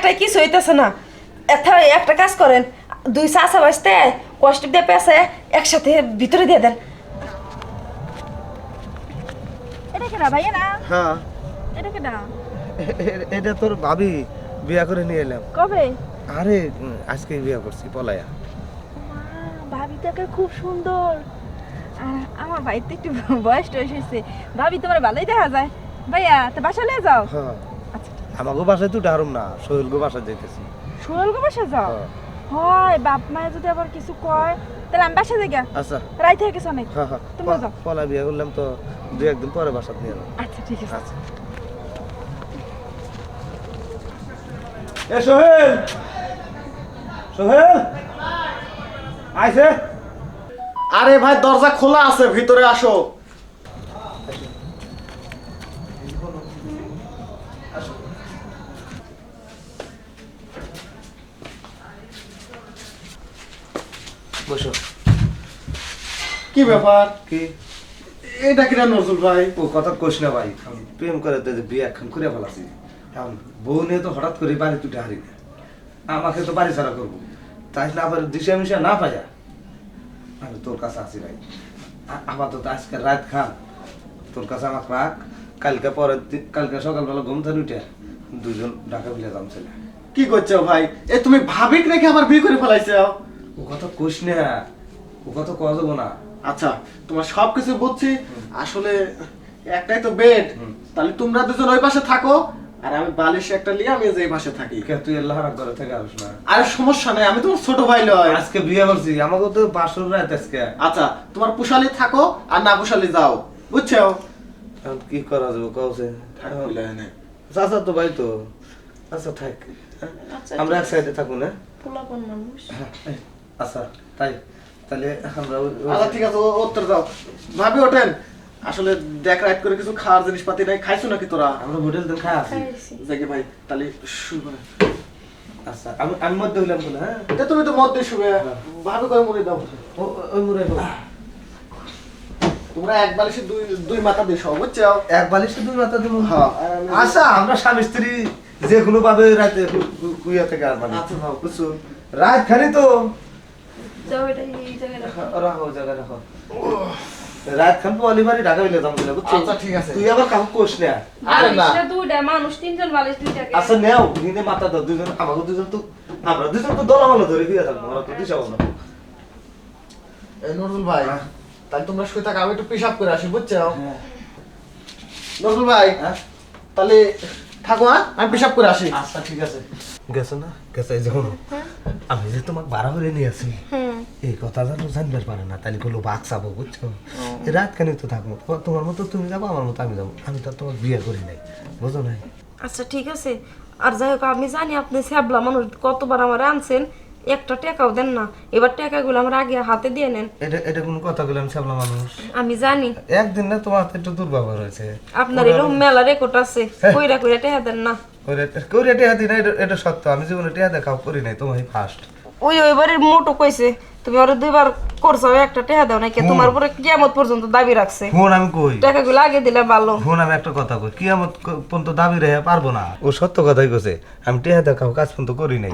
একটাই কিছু হইতেছে না। এথা একটা কাজ করেন দুই চাষা বাঁচতে কষ্ট দিয়ে পেঁচে একসাথে ভিতরে দিয়ে দেন। এটা কেনা ভাইয়া না হ্যাঁ। এটা কেনা তোর ভাবি বিয়া করে নিয়ে এলাম। কবে? আরে আজকে বিয়া করছি পলায়া। ভাবিটাকে খুব সুন্দর। আর আমার ভাই তো একটু বয়স টয়স হয়েছে ভাবি তোমার ভালোই দেখা যায়। ভাইয়া তো বাসা নিয়ে যাও। হ্যাঁ। আমাকে বাসায় তুই ডারুম না সোহেল গো বাসায় যেতেছি সোহেল গো বাসা যাও? হ্যাঁ। হয় বাপ মায়ে যদি আবার কিছু কয় তাহলে আমি বাসা যাই গা আচ্ছা। রাইত হয়ে গেছে অনেক। হ্যাঁ হ্যাঁ। তোমরা যাও। পলা বিয়া করলাম তো দু একদিন পরে বাসাত নিয়ে এলাম আচ্ছা ঠিক আছে। আচ্ছা। এ সোহেল! সোহেল! আইছে? আরে ভাই দরজা খোলা আছে ভিতরে আসো। বসো। কি ব্যাপার? কি? এটা কিনা নজরুল ভাই? ও কথা কোস না ভাই। প্রেম করে তো বিয়ে এখন করে ফেলাছি। এখন বউ নিয়ে তো হঠাৎ করে বাড়ি তুটে হারি না। আমাকে তো বাড়ি ছাড়া করব। তাই না আবার দিশা মিশা না পাইয়া আমি তোর কাছে আছি ভাই। আপাতত আজকে রাত খান। তোর কাছে আমার রাখ কালকে পরের দিন কালকে সকালবেলা ঘুম থেকে উঠে দুজন ঢাকা যাম ছেলে। কি করছ ভাই? এ তুমি ভাবিক রেখে আমার বিয়ে করে ফেলাইছো? ও কথা না। ও কথা কওয়া যাব না। আচ্ছা তোমার সব কিছু বুঝছি। আসলে একটাই তো বেড তাহলে তোমরা দুজন ওই পাশে থাকো। আর আমি বালিশে একটা নিয়ে আমি যে পাশে থাকি। তুই আল্লাহ ঘরে থেকে আসিস না। আরে সমস্যা নেই আমি তোমার ছোট ভাই লয়। আজকে বিয়ে করছি। আমাকে তো বাসর রাত আজকে। আচ্ছা তোমার পুষালি থাকো আর না পুষালি যাও। বুঝছ? এখন কি করা যাবে কওছে চাচা তো ভাই তো। আচ্ছা থাক। আচ্ছা, আমরা এক সাইডে থাকুন না পোলাপন মানুষ। আচ্ছা তাই। তাহলে আমরা আচ্ছা ঠিক আছে উত্তর দাও। ভাবি ওঠেন। আসলে দেখ রাইট করে কিছু খাওয়ার জিনিসপাতি নাই। খাইছো নাকি তোরা? আমরা হোটেল দিন খাই আছি। জাকি ভাই তাহলে শুরু করে আচ্ছা আমি আমি মধ্যে হইলাম বলে হ্যাঁ? তুমি তো মধ্যে শুবে। ভাবি করে মরে দাও? ও- ও- ওই মুড়ে তোমরা এক বালিশে দুই দুই মাথা দিছো বুঝছ? এক বালিশে দুই মাথা দিব হ্যাঁ, আচ্ছা আমরা স্বামী স্ত্রী যে কোনো ভাবে রাতে কু- কু- কুইয়া থেকে আর মানে আচ্ছা, যাও। বুঝছ? রাত খালি তো। যাও এটা এই জায়গায় রাখো। রাখো জায়গা রাখো। রাত খান তো অলিভারি ঢাকা হইলে যাম বলে বুঝছ? আচ্ছা, ঠিক আছে। তুই আবার কাউ কোষ না। আরে না। দুইটা মানুষ তিনজন বালিশ আচ্ছা নেও মাথা দাও দুজন আমাকে দুজন তো আমরা দুজন তো দলামালা ধরে দিয়ে থাকব আমরা তো দিশাবো না এই নজরুল ভাই তাহলে তোমরা শুয়ে থাকো আমি একটু পেশাব করে আসি বুঝছ? নজরুল ভাই হ্যাঁ? তাহলে থাকো হ্যাঁ? আমি পেশাব করে আসি। আচ্ছা ঠিক আছে। গেছো না? গেছে এই যখন আমি যে তোমাকে বাড়া করে নিয়ে আসি এই কথা জানো জানবার পারে না তাহলে বলো বাঘ চাবো বুঝছ? এই রাত খানি তো থাকব তোমার- তোমার মতো তুমি যাব আমার মতো আমি যাব। আমি তো তোমার বিয়ে করি নাই বুঝো নাই? আচ্ছা ঠিক আছে। আর যাই হোক আমি জানি আপনি স্যাবলা মানুষ কতবার আমার আনছেন একটা টাকাও দেন না। এবার টাকাগুলো আমার আগে হাতে দিয়ে নেন। এটা এটা কোনো কথা বললাম আমি সাবলা মানুষ। আমি জানি। একদিন না তোমার হাতে একটু দুর্ব্যবহার হয়েছে। আপনার এরকম মেলা রেকর্ড আছে। হ্যাঁ। কইরা কইরা টাকা দেন না। কইরা কইরা টাকা দিন এটা- এটা সত্য। আমি জীবনে টাকা দেখাও করি নাই তোমারই ফার্স্ট ওই ওইবারের মোটো কইছে তুমি ওরে দুইবার করছ একটা টাকা দাও নাকি? তোমার উপরে কিয়ামত পর্যন্ত দাবি রাখছে। ফোন আমি কই? টাকাগুলো আগে দিলে ভালো। ফোন আমি একটা কথা কই কিয়ামত পর্যন্ত দাবি পারব না। ও সত্য কথাই কইছে আমি টেহা দেখাও কাজ পর্যন্ত করি নাই।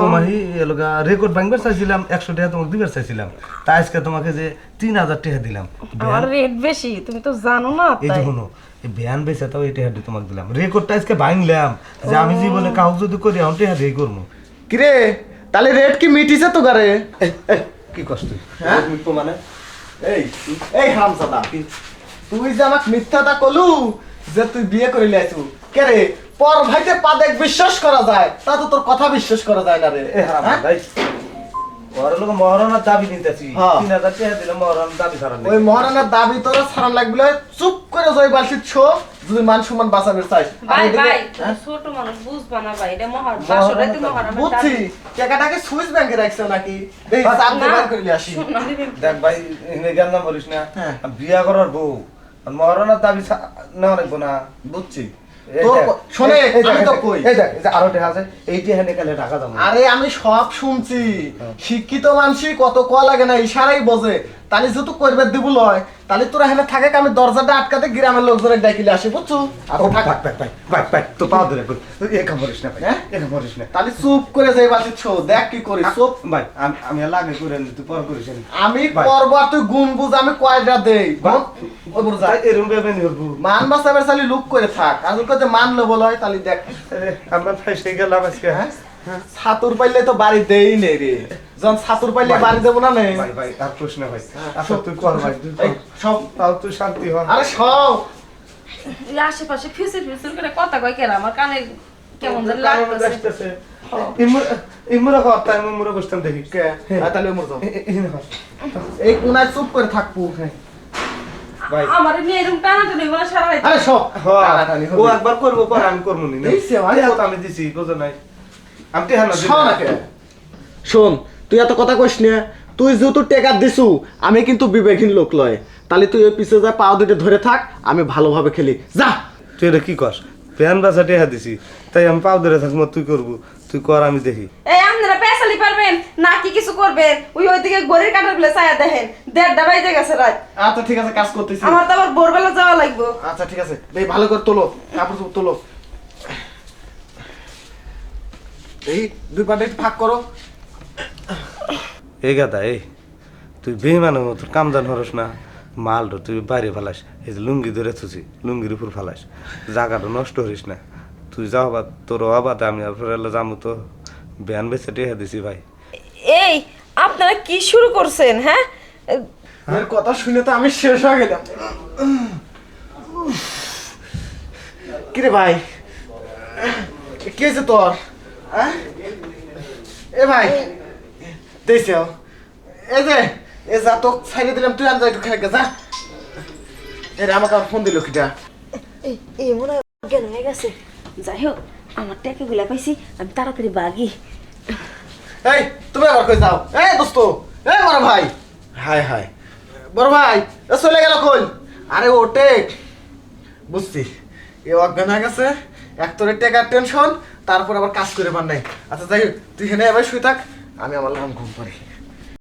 তোমার এলাকা রেকর্ড ভাঙবার চাইছিলাম একশো টাকা তোমাকে দিবার চাইছিলাম। তা আজকে তোমাকে যে তিন হাজার টাকা দিলাম। আমার রেট বেশি তুমি তো জানো না এই যে শোনো ভ্যান বেচে তাও এই তোমাকে দিলাম। রেকর্ডটা আজকে ভাঙলাম যে আমি জীবনে কাউ যদি করি আমি টেহা দিয়ে করব। কিরে? তাহলে রেট কি মিটিছে তো গারে কি কষ্ট হ্যাঁ? মানে? এই এই হামসাদা তুই যে আমাকে মিথ্যাটা কলু যে তুই বিয়ে করে লাইছু কে রে? পর ভাইতে পাদেক বিশ্বাস করা যায় তা তো তোর কথা বিশ্বাস করা যায় না রে। এ? ভাই ওর লোক মহারণার দাবি নিতেছি। তিন হাজার টাকা দিলে মহারণার দাবি ছাড়া ওই মহারানার দাবি তোর সারা লাগবে চুপ করে জয় বালসির ছো যদি মান সম্মান বাঁচাবে চাই ভাই ভাই? ছোট মানুষ বুঝবা না ভাই এটা মহার বাসরে তো মহার বুঝছি। টাকাটাকে সুইস ব্যাংকে রাখছো নাকি? এই চাপ বার করে আসি। দেখ ভাই জ্ঞান না বলিস না। হ্যাঁ। বিয়া করার বউ। মহারণার দাবি নেওয়া না। বুঝছি। আরও আমি সব শুনছি। শিক্ষিত মানুষই কত কয়া লাগে না ইশারাই বোঝে। তাহলে যেহেতু করবে দিব লয় তাহলে তোরা এখানে থাকে আমি দরজাটা আটকাতে গ্রামের লোকজনের ডাকিলে আসি বুঝছ? আর থাক। ভাই ভাই ভাই ভাই ভাই তো পাও ধরে একা মরিস না ভাই। হ্যাঁ? না। তাহলে চুপ করে যাই বাজিচ্ছ দেখ কি করিস চুপ। ভাই আমি লাগে করে নি তুই পর করিস আমি। করব আর তুই গুণ বুঝ আমি কয়টা দেই ওই বুড়ো যা। তাই মান বাঁচাবার চালি লুক করে থাক। আর যদি যে মানলে বল তাহলে দেখ। আমরা ফাইসে গেলাম আজকে। হ্যাঁ? ছাতুর পাইলে তো বাড়ি দেই নেই রে। যখন ছাতুর পাইলে বাড়ি দেবো না নেই ভাই ভাই আর প্রশ্ন ভাই আচ্ছা তুই কর ভাই সব তাও তুই শান্তি হ আরে সব। এই আশেপাশে ফিসে ফিসে করে কথা কয় কেন আমার কানে কেমন যেন লাগতেছে। ইমুর বসতাম দেখি। কে? তাহলে যাও। এই কোনায় চুপ করে থাকব। ভাই। আমার নিয়ে এরকম টানাটানি মানে সারা আরে সব। হ্যাঁ, ও একবার করব পর আমি করব নি। আমি দিছি বুঝো নাই। শোন না কে? শোন তুই এত কথা কইস না তুই যেহেতু টেকা দিছু আমি কিন্তু বিবেকহীন লোক লয়। তাহলে তুই ওই পিছে যা পাও দুটো ধরে থাক আমি ভালোভাবে খেলি। যা! তুই এটা কি কর প্যান বাসা টেহা দিছি তাই আমি পাও ধরে থাকব তুই করব তুই কর আমি দেখি। এই আপনারা পেছালি পারবেন না কি কিছু করবেন? ওই ওইদিকে গড়ির কাটার বলে ছায়া দেখেন দেড়টা বাইজে গেছে রাত। আচ্ছা ঠিক আছে কাজ করতেছি। আমার তো আবার ভোরবেলা যাওয়া লাগবে। আচ্ছা ঠিক আছে এই ভালো করে তোলো কাপড় তোলো। এই দুই পাটে একটু ফাঁক করো। এই গাদা এই তুই বেইমানের মতো কামদান হরস না। মালটা তুই বাইরে ফেলাস। এই যে লুঙ্গি ধরে থুছি লুঙ্গির উপর ফেলাস। জায়গাটা নষ্ট করিস না। তুই যাও আবার তোর আবার আমি আপনার যাব তো। ব্যান বেচে টেহা দিছি ভাই। এই আপনারা কি শুরু করছেন হ্যাঁ? এর কথা শুনে তো আমি শেষ হয়ে গেলাম। কিরে ভাই? কি হয়েছে তোর? এ ভাই দেখছ এই যে এ যা তো ছাইড়ে দিলাম তুই আনজা একটু খেয়ে যা। এ রে আমাকে আবার ফোন দিল কিটা। এই মনে হয় অজ্ঞান হয়ে গেছে। যাই হোক আমার টাকা গুলা পাইছি আমি তাড়াতাড়ি বাগি। এই তুমি আবার কই যাও? এই দোস্ত এই বড় ভাই। হাই হাই বড় ভাই এ চলে গেল কই? আরে ওটে বুঝছি এ অজ্ঞান হয়ে গেছে। এক তোরে টেকার টেনশন তারপর আবার কাজ করে পার নাই আচ্ছা যাই তুই এখানে এবার শুয়ে থাক, আমি আমার লাম ঘুম পারি